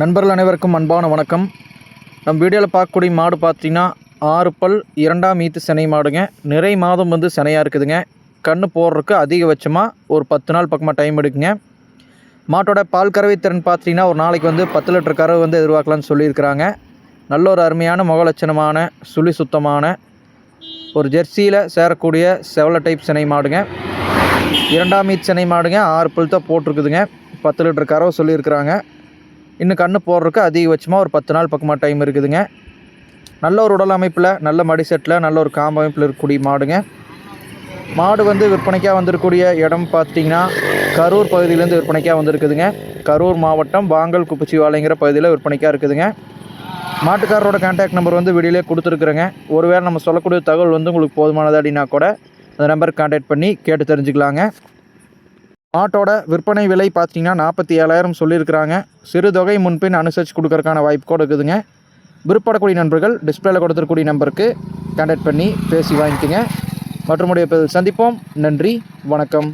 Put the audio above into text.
நண்பர்கள் அனைவருக்கும் அன்பான வணக்கம். நம்ம வீடியோவில் பார்க்கக்கூடிய மாடு பார்த்தீங்கன்னா ஆறு பல் இரண்டாம் ஈத்து சினை மாடுங்க. நிறை மாதம் வந்து சினையாக இருக்குதுங்க. கன்று போடுறதுக்கு அதிகபட்சமாக ஒரு பத்து நாள் பக்கமாக டைம் எடுக்குங்க. மாட்டோட பால் கறவை திறன் பார்த்தீங்கன்னா ஒரு நாளைக்கு வந்து பத்து லிட்டர் கறவை வந்து எதிர்பார்க்கலாம்னு சொல்லியிருக்கிறாங்க. நல்ல ஒரு அருமையான முகலட்சணமான சுழி சுத்தமான ஒரு ஜெர்சியில் சேரக்கூடிய செவல டைப் சினை மாடுங்க. இரண்டாம் ஈத் சினை மாடுங்க ஆறு பல் தான் போட்டிருக்குதுங்க. பத்து லிட்டர் கறவை சொல்லியிருக்கிறாங்க. இன்னும் கன்று போடுறதுக்கு அதிகபட்சமாக ஒரு பத்து நாள் பக்கமாக டைம் இருக்குதுங்க. நல்ல ஒரு உடல் அமைப்பில் நல்ல மடி செட்டில் நல்ல ஒரு காம்பு அமைப்பில் இருக்கக்கூடிய மாடுங்க. மாடு வந்து விற்பனைக்காக வந்திருக்கக்கூடிய இடம் பார்த்தீங்கன்னா கரூர் பகுதியிலேருந்து விற்பனைக்காக வந்திருக்குதுங்க. கரூர் மாவட்டம் வாங்கல் குப்பச்சிவாலைங்கிற பகுதியில் விற்பனைக்காக இருக்குதுங்க. மாட்டுக்காரரோட கான்டாக்ட் நம்பர் வந்து வீடியோலே கொடுத்துருக்குறேங்க. ஒருவேளை நம்ம சொல்லக்கூடிய தகவல் வந்து உங்களுக்கு போதுமானது அப்படின்னா கூட அந்த நம்பருக்கு கான்டாக்ட் பண்ணி கேட்டு தெரிஞ்சுக்கலாங்க. மாட்டோட விற்பனை விலை பார்த்தீங்கன்னா நாற்பத்தி ஏழாயிரம் சொல்லியிருக்கிறாங்க. சிறு தொகை முன்பின் அனுசரித்து கொடுக்கறதுக்கான வாய்ப்பு கூட இருக்குதுங்க. விருப்பப்படக்கூடிய நண்பர்கள் டிஸ்பிளேல கொடுத்துருக்கூடிய நம்பருக்கு கான்டாக்ட் பண்ணி பேசி வாங்கிக்கோங்க. மற்றும் சந்திப்போம். நன்றி. வணக்கம்.